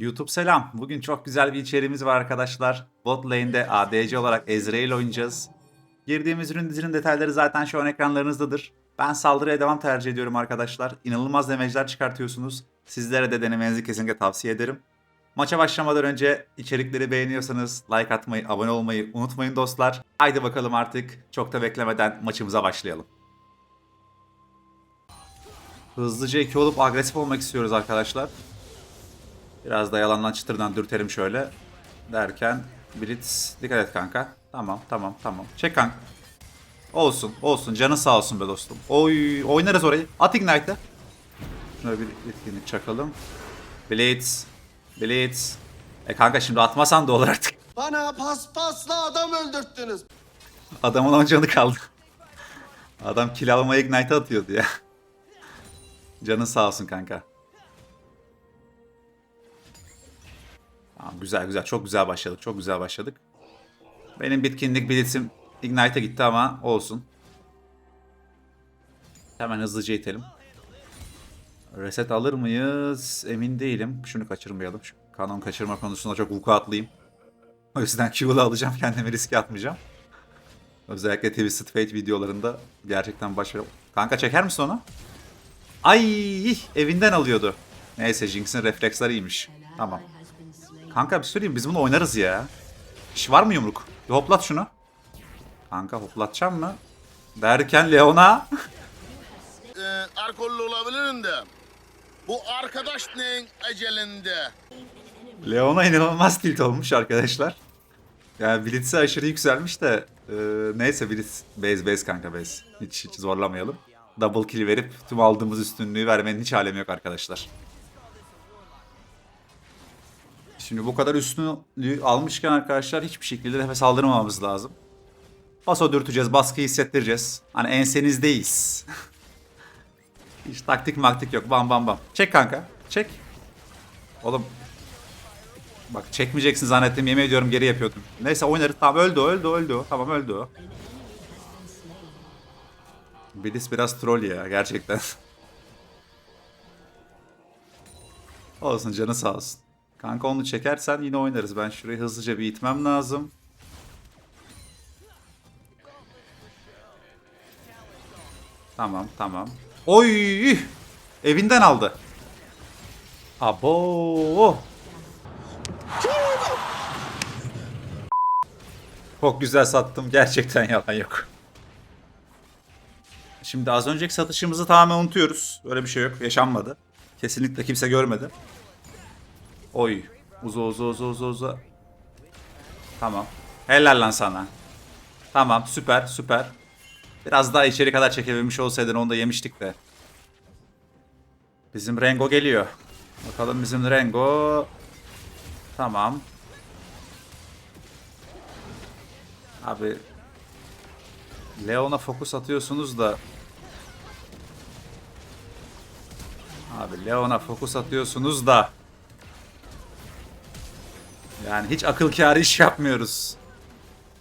YouTube selam. Bugün çok güzel bir içeriğimiz var arkadaşlar. Bot lane'de ADC olarak Ezreal oynayacağız. Girdiğimiz ürün dizinin detayları zaten şu an ekranlarınızdadır. Ben saldırıya devam tercih ediyorum arkadaşlar. İnanılmaz damage'ler çıkartıyorsunuz. Sizlere de denemenizi kesinlikle tavsiye ederim. Maça başlamadan önce içerikleri beğeniyorsanız like atmayı, abone olmayı unutmayın dostlar. Haydi bakalım artık çok da beklemeden maçımıza başlayalım. Hızlıca iki olup agresif olmak istiyoruz arkadaşlar. Biraz da yalandan çıtırdan dürtelim şöyle. Derken Blitz dikkat et kanka. Tamam tamam tamam. Çek kanka. Olsun olsun canın sağ olsun be dostum. Oy oynarız orayı. At Ignite'ı. Şöyle bir etkinlik çakalım. Blitz. Blitz. E kanka şimdi atmasan da olur artık. Bana paspasla adam öldürttünüz. Adamın 10 canı kaldı. Adam kill almaya Ignite atıyordu ya. Canın sağ olsun kanka. Güzel güzel. Çok güzel başladık. Çok güzel başladık. Benim bitkinlik blitzim Ignite'a gitti ama olsun. Hemen hızlıca itelim. Reset alır mıyız? Emin değilim. Şunu kaçırmayalım. Şu kanon kaçırma konusunda çok vukuatlıyım. O yüzden Q'lu alacağım. Kendimi riske atmayacağım. Özellikle Twisted Fate videolarında gerçekten başarılı. Kanka çeker misin onu? Ay evinden alıyordu. Neyse Jinx'in refleksleri iyiymiş. Tamam. Kanka bir söyleyeyim biz bunu oynarız ya. İş var mı yumruk? Bir hoplat şunu. Kanka hoplatacağım mı? Derken Leona. Ee, alkollü olabilirim de. Bu arkadaş neyin ecelinde? Leona inanılmaz tilt olmuş arkadaşlar. Yani Blitz'e aşırı yükselmiş de e, neyse Blitz base base kanka base. Hiç, hiç zorlamayalım. Double kill verip tüm aldığımız üstünlüğü vermenin hiç alemi yok arkadaşlar. Şimdi bu kadar üstünlüğü almışken arkadaşlar hiçbir şekilde nefes aldırmamamız lazım. Paso dürteceğiz, baskı hissettireceğiz. Hani ensenizdeyiz. Hiç taktik maktik yok. Bam bam bam. Çek kanka. Çek. Oğlum Bak çekmeyeceksin zannettim yemin ediyorum geri yapıyordum. Neyse oynarız. Tamam öldü öldü öldü. Tamam öldü o. Bilis biraz troll ya gerçekten. olsun canı sağ olsun. Kanka onu çekersen yine oynarız. Ben şurayı hızlıca bir itmem lazım. Tamam tamam. Oy! Evinden aldı. Abo! Çok güzel sattım. Gerçekten yalan yok. Şimdi az önceki satışımızı tamamen unutuyoruz. Öyle bir şey yok. Yaşanmadı. Kesinlikle kimse görmedi. Oy. Uza uza uza uza uza. Tamam. Helal lan sana. Tamam süper süper. Biraz daha içeri kadar çekebilmiş olsaydın onu da yemiştik de. Bizim Rengo geliyor. Bakalım bizim Rengo. Tamam. Abi Leon'a fokus atıyorsunuz da Abi Leon'a fokus atıyorsunuz da Yani hiç akıl kârı iş yapmıyoruz.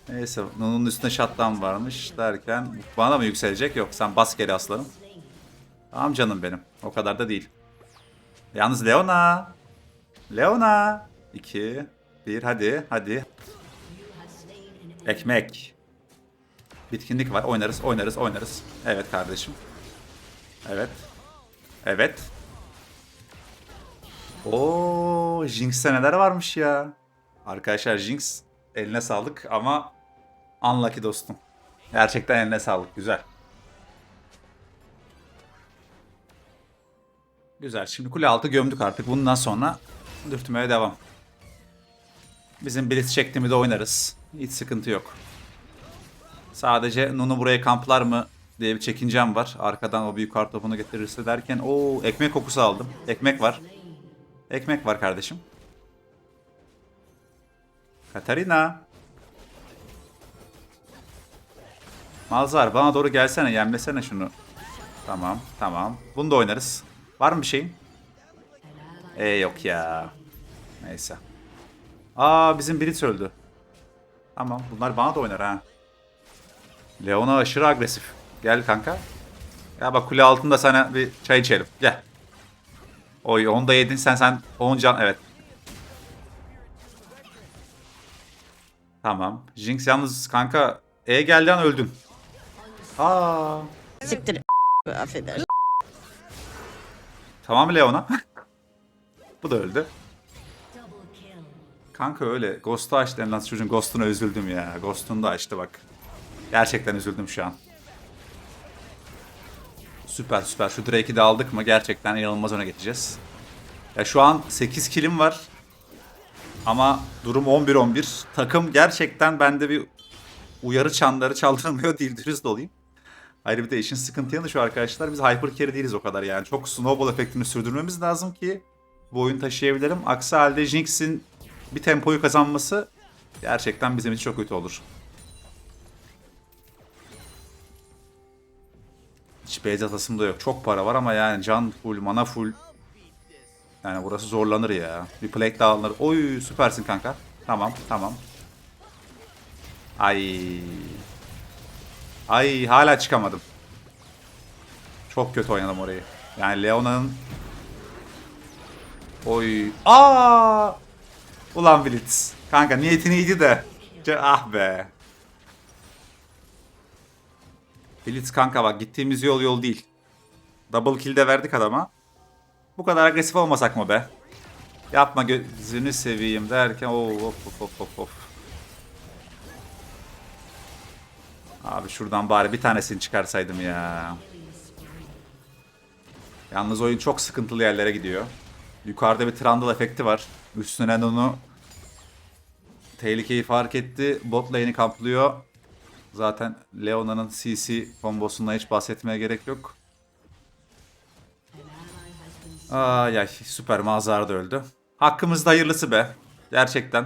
Neyse Nunu'nun üstünde shutdown varmış derken bana mı yükselecek? Yok sen bas geri aslanım. Tamam canım benim. O kadar da değil. Yalnız Leona. Leona. 2 1 hadi hadi. Ekmek. Bitkinlik var. Oynarız, oynarız, oynarız. Evet kardeşim. Evet. Evet. Oo, Jinx'te neler varmış ya. Arkadaşlar Jinx eline sağlık ama unlucky dostum. Gerçekten eline sağlık. Güzel. Güzel. Şimdi kule altı gömdük artık. Bundan sonra dürtmeye devam. Bizim Blitz çektiğimi de oynarız. Hiç sıkıntı yok. Sadece Nunu buraya kamplar mı diye bir çekincem var. Arkadan o büyük kartopunu getirirse derken o ekmek kokusu aldım. Ekmek var. Ekmek var kardeşim. Katarina. Malzar bana doğru gelsene yemlesene şunu. Tamam tamam. Bunu da oynarız. Var mı bir şeyin? E yok ya. Neyse. Aa bizim Blitz öldü. Tamam bunlar bana da oynar ha. Leona aşırı agresif. Gel kanka. Ya bak kule altında sana bir çay içelim. Gel. Oy onu da yedin sen sen 10 can evet. Tamam. Jinx yalnız kanka E geldi an öldün. Aa. Siktir affedersin. Tamam Leona. Bu da öldü. Kanka öyle. Ghost'u açtı denilen çocuğun Ghost'una üzüldüm ya. Ghost'unu da açtı bak. Gerçekten üzüldüm şu an. Süper süper. Şu Drake'i de aldık mı gerçekten inanılmaz öne geçeceğiz. Ya şu an 8 kilim var. Ama durum 11-11. Takım gerçekten bende bir uyarı çanları çaldırmıyor değil dürüst olayım. Ayrı bir de işin sıkıntı yanı şu arkadaşlar. Biz hyper carry değiliz o kadar yani. Çok snowball efektini sürdürmemiz lazım ki bu oyunu taşıyabilirim. Aksi halde Jinx'in bir tempoyu kazanması gerçekten bizim için çok kötü olur. Hiç base atasım da yok. Çok para var ama yani can full, mana full. Yani burası zorlanır ya. Bir plate daha alınır. Oy süpersin kanka. Tamam tamam. Ay. Ay hala çıkamadım. Çok kötü oynadım orayı. Yani Leona'nın Oy. Aa! Ulan Blitz. Kanka niyetin iyiydi de. Ah be. Blitz kanka bak gittiğimiz yol yol değil. Double kill de verdik adama. Bu kadar agresif olmasak mı be? Yapma gözünü seveyim derken oo, of of of of of. Abi şuradan bari bir tanesini çıkarsaydım ya. Yalnız oyun çok sıkıntılı yerlere gidiyor. Yukarıda bir Trundle efekti var. Üstüne onu tehlikeyi fark etti. Bot lane'i kamplıyor. Zaten Leona'nın CC kombosundan hiç bahsetmeye gerek yok. Ay ay süper Mazhar da öldü. Hakkımızda hayırlısı be. Gerçekten.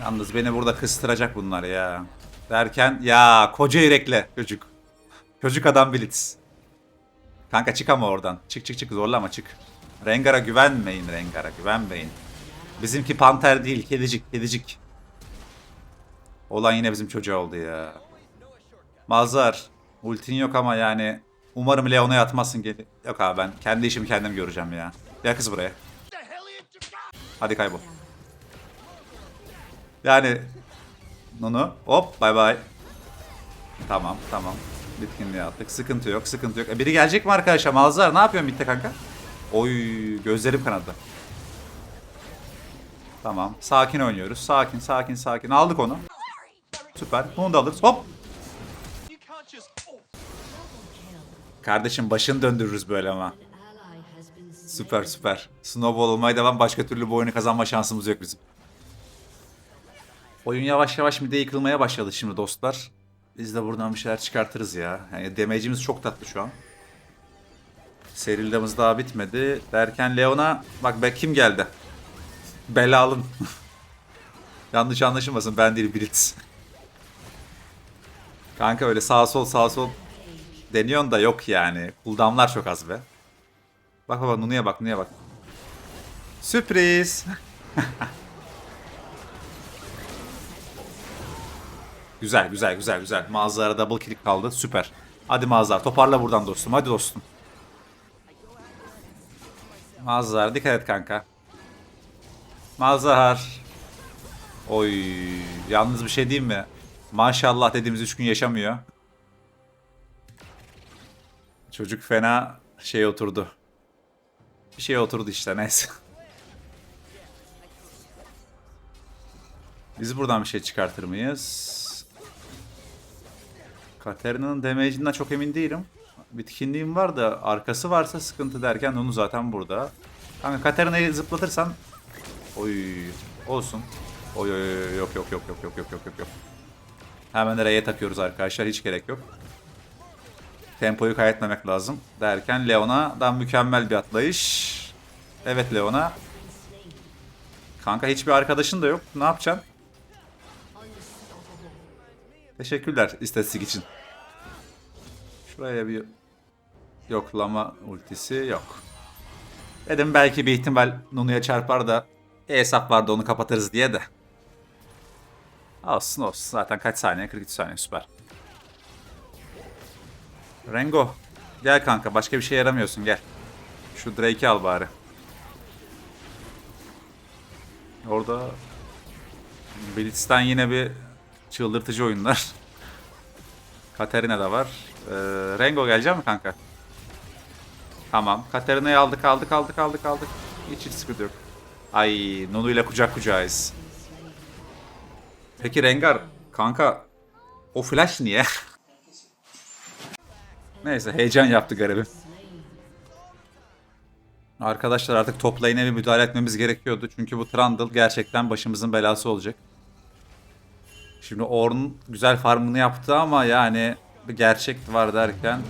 Yalnız beni burada kıstıracak bunlar ya. Derken ya koca yürekle çocuk. Çocuk adam Blitz. Kanka çık ama oradan. Çık çık çık zorlama çık. Rengar'a güvenmeyin Rengar'a güvenmeyin. Bizimki panter değil kedicik kedicik. Olan yine bizim çocuğa oldu ya. Mazhar ultin yok ama yani umarım Leon'a yatmazsın geri. Yok abi ben kendi işimi kendim göreceğim ya. Ya kız buraya. Hadi kaybol. Yani Nunu hop bay bay. Tamam tamam. Bitkinliği attık. Sıkıntı yok sıkıntı yok. E, biri gelecek mi arkadaşlar? Malzar ne yapıyorsun bitti kanka? Oy gözlerim kanadı. Tamam. Sakin oynuyoruz. Sakin sakin sakin. Aldık onu. Süper. Bunu da alırız. Hop. Kardeşim başını döndürürüz böyle ama. Süper süper. Snowball olmaya devam. Başka türlü bu oyunu kazanma şansımız yok bizim. Oyun yavaş yavaş mide yıkılmaya başladı şimdi dostlar. Biz de buradan bir şeyler çıkartırız ya. Yani damage'imiz çok tatlı şu an. Serildamız daha bitmedi. Derken Leon'a bak be kim geldi? Belalım. Yanlış anlaşılmasın ben değil Blitz. Kanka öyle sağ sol sağ sol deniyorsun da yok yani. Cooldown'lar çok az be. Bak bak Nunu'ya bak Nunu'ya bak. Sürpriz. güzel güzel güzel güzel. Mağazalara double kill kaldı. Süper. Hadi Mazhar toparla buradan dostum. Hadi dostum. Mazhar dikkat et kanka. Mazhar. Oy yalnız bir şey diyeyim mi? Maşallah dediğimiz 3 gün yaşamıyor. Çocuk fena şey oturdu. Bir şey oturdu işte neyse. Biz buradan bir şey çıkartır mıyız? Katarina'nın damage'inden çok emin değilim. Bitkinliğim var da arkası varsa sıkıntı derken onu zaten burada. Kanka Katarina'yı zıplatırsan Oy olsun. Oy oy yok yok yok yok yok yok yok yok yok. Hemen R'ye takıyoruz arkadaşlar hiç gerek yok. Tempoyu kaybetmemek lazım. Derken Leona'dan mükemmel bir atlayış. Evet Leona. Kanka hiçbir arkadaşın da yok. Ne yapacaksın? Teşekkürler istatistik için. Şuraya bir yoklama ultisi yok. Dedim belki bir ihtimal Nunu'ya çarpar da e hesap vardı onu kapatırız diye de. Olsun olsun. Zaten kaç saniye? 43 saniye süper. Rengo. Gel kanka başka bir şey yaramıyorsun gel. Şu Drake'i al bari. Orada Blitz'ten yine bir çıldırtıcı oyunlar. Katarina da var. Ee, Rengo gelecek mi kanka? Tamam. Katarina'yı aldık aldık aldık aldık aldık. Hiç hiç sıkıntı yok. Ay Nunu ile kucak kucağız. Peki Rengar kanka o flash niye? Neyse heyecan yaptı garibim. Arkadaşlar artık top lane'e bir müdahale etmemiz gerekiyordu. Çünkü bu Trundle gerçekten başımızın belası olacak. Şimdi Ornn güzel farmını yaptı ama yani bir gerçek var derken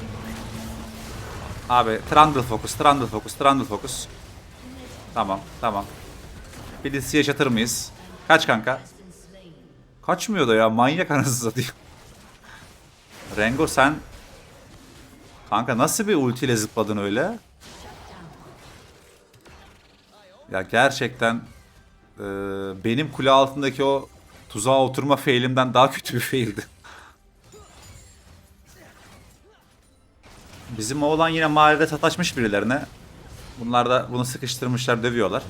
Abi Trundle focus, Trundle focus, Trundle focus. Tamam, tamam. Bir dizisi yaşatır mıyız? Kaç kanka? Kaçmıyor da ya manyak anasını satayım. Rengo sen Kanka nasıl bir ultiyle zıpladın öyle? Ya gerçekten e, benim kule altındaki o tuzağa oturma failimden daha kötü bir faildi. Bizim oğlan yine mahallede sataşmış birilerine. Bunlar da bunu sıkıştırmışlar, dövüyorlar.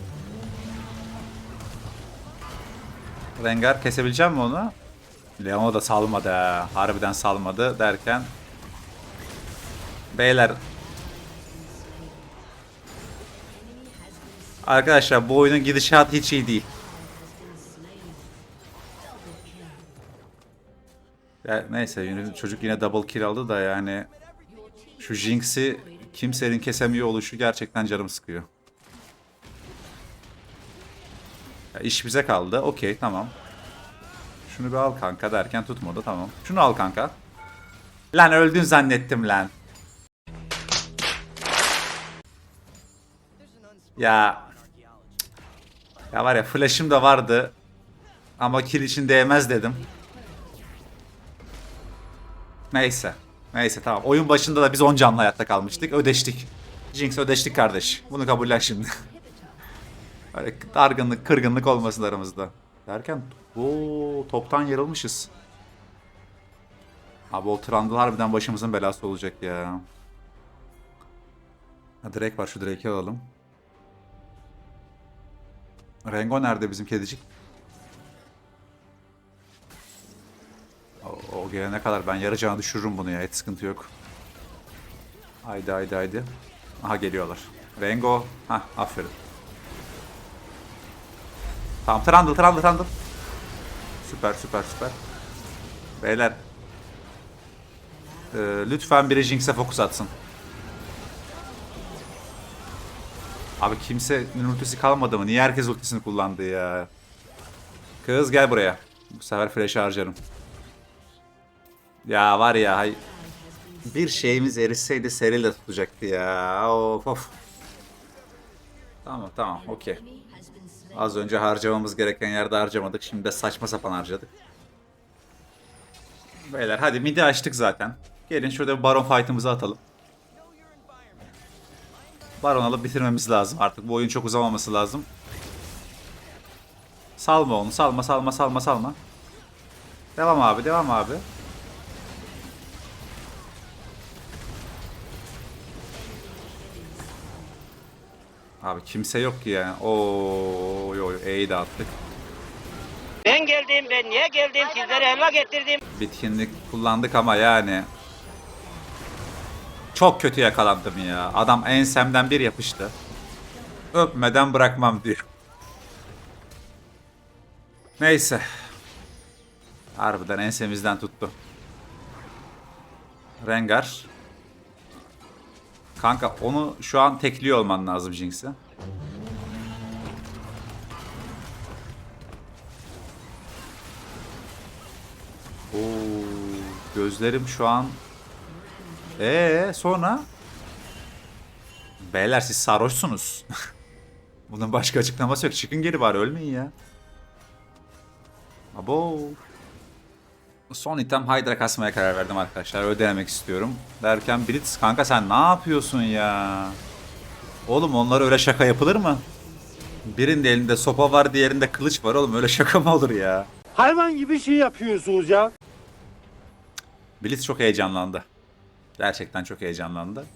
Rengar kesebilecek mi onu? Leon'u da salmadı ha. Harbiden salmadı derken Beyler Arkadaşlar bu oyunun gidişatı hiç iyi değil. Ya neyse çocuk yine double kill aldı da yani şu Jinx'i kimsenin kesemiyor oluşu gerçekten canım sıkıyor. Ya iş bize kaldı. Okey tamam. Şunu bir al kanka derken tutmadı tamam. Şunu al kanka. Lan öldün zannettim lan. Ya. Ya var ya flash'ım da vardı. Ama kill için değmez dedim. Neyse. Neyse tamam. Oyun başında da biz 10 canlı hayatta kalmıştık. Ödeştik. Jinx ödeştik kardeş. Bunu kabullen şimdi. Böyle dargınlık, kırgınlık olmasın aramızda. Derken o toptan yarılmışız. Abi o Trundle harbiden başımızın belası olacak ya. Ha, Drake var şu Drake'i alalım. Rengo nerede bizim kedicik? O, o gelene kadar ben yarı cana düşürürüm bunu ya. Hiç sıkıntı yok. Haydi haydi haydi. Aha geliyorlar. Rengo. Ha aferin. Tamam Trundle Trundle Trundle. Süper süper süper. Beyler. Ee, lütfen biri Jinx'e fokus atsın. Abi kimsenin ultisi kalmadı mı? Niye herkes ultisini kullandı ya? Kız gel buraya. Bu sefer flash harcarım. Ya var ya hay... Bir şeyimiz erişseydi Seril de tutacaktı ya. Of of. Tamam tamam okey. Az önce harcamamız gereken yerde harcamadık. Şimdi de saçma sapan harcadık. Beyler hadi midi açtık zaten. Gelin şurada bir baron fight'ımızı atalım. Baron alıp bitirmemiz lazım. Artık bu oyun çok uzamaması lazım. Salma onu. Salma salma salma salma. Devam abi devam abi. Abi kimse yok ki yani. Oo, yo, E'yi de attık. Ben geldim, ben niye geldim, sizlere helva getirdim. Bitkinlik kullandık ama yani. Çok kötü yakalandım ya. Adam ensemden bir yapıştı. Öpmeden bırakmam diyor. Neyse. Harbiden ensemizden tuttu. Rengar. Kanka onu şu an tekliyor olman lazım Jinx'i. Oo, gözlerim şu an. Ee sonra? Beyler siz sarhoşsunuz. Bunun başka açıklaması yok. Çıkın geri bari ölmeyin ya. Abo. Son item Hydra kasmaya karar verdim arkadaşlar. Öyle denemek istiyorum. Derken Blitz kanka sen ne yapıyorsun ya? Oğlum onlara öyle şaka yapılır mı? Birinin elinde sopa var, diğerinde kılıç var oğlum. Öyle şaka mı olur ya? Hayvan gibi şey yapıyorsunuz ya. Blitz çok heyecanlandı. Gerçekten çok heyecanlandı.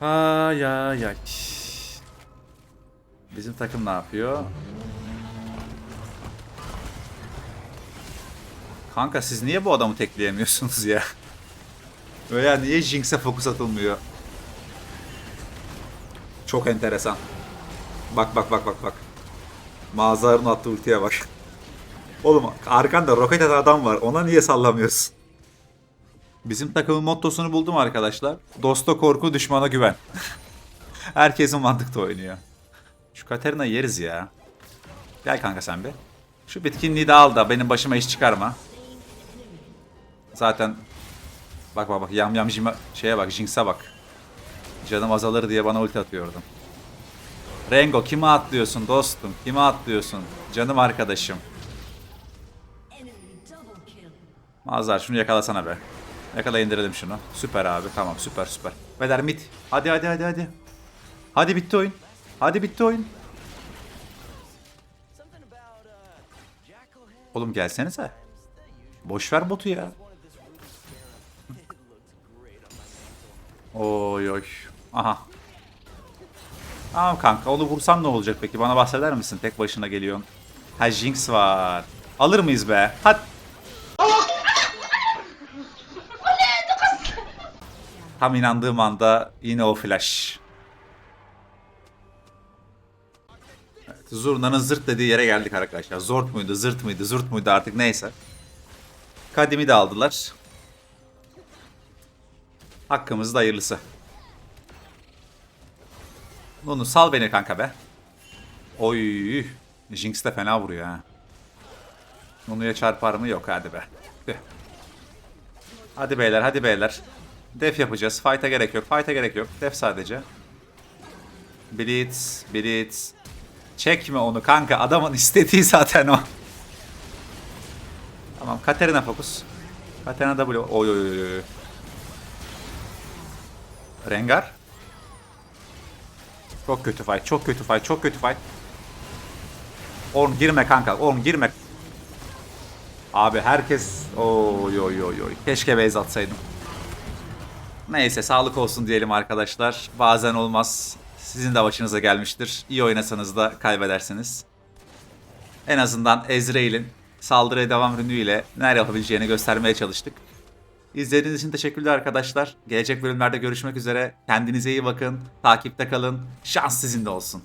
Ay ay ay. Bizim takım ne yapıyor? Kanka siz niye bu adamı tekleyemiyorsunuz ya? Veya niye Jinx'e fokus atılmıyor? Çok enteresan. Bak bak bak bak bak. Mağazaların attığı ultiye bak. Oğlum arkanda roket atan adam var. Ona niye sallamıyorsun? Bizim takımın mottosunu buldum arkadaşlar. Dosta korku, düşmana güven. Herkesin mantıkta oynuyor. Şu Katerina yeriz ya. Gel kanka sen bir. Şu bitkinliği de al da benim başıma iş çıkarma. Zaten bak bak bak yam yam jima, şeye bak Jinx'e bak. Canım azalır diye bana ulti atıyordum. Rengo kime atlıyorsun dostum? Kime atlıyorsun? Canım arkadaşım. Mazhar şunu yakalasana be. Yakala indirelim şunu. Süper abi. Tamam süper süper. Beder mid. Hadi hadi hadi hadi. Hadi bitti oyun. Hadi bitti oyun. Oğlum gelsenize. Boş ver botu ya. Oy oy. Aha. Tamam kanka onu vursam ne olacak peki? Bana bahseder misin? Tek başına geliyorsun. Ha Jinx var. Alır mıyız be? Hadi. Tam inandığım anda yine o flash. Evet, Zurna'nın zırt dediği yere geldik arkadaşlar. Zort muydu, zırt mıydı, zurt muydu artık neyse. Kadimi de aldılar. Hakkımızda hayırlısı. Nunu sal beni kanka be. Oy. Jinx de fena vuruyor ha. Nunu'ya çarpar mı? Yok hadi be. Hadi beyler hadi beyler. Def yapacağız. Fight'a gerek yok. Fight'a gerek yok. Def sadece. Blitz. Blitz. Çekme onu kanka. Adamın istediği zaten o. Tamam. Katerina fokus. Katerina W. Oy oy oy. Rengar. Çok kötü fight. Çok kötü fight. Çok kötü fight. Orn girme kanka. Orn girme. Abi herkes oy oy oy oy. Keşke base atsaydım. Neyse sağlık olsun diyelim arkadaşlar. Bazen olmaz. Sizin de başınıza gelmiştir. İyi oynasanız da kaybedersiniz. En azından Ezreal'in saldırıya devam ürünüyle neler yapabileceğini göstermeye çalıştık. İzlediğiniz için teşekkürler arkadaşlar. Gelecek bölümlerde görüşmek üzere. Kendinize iyi bakın. Takipte kalın. Şans sizinle olsun.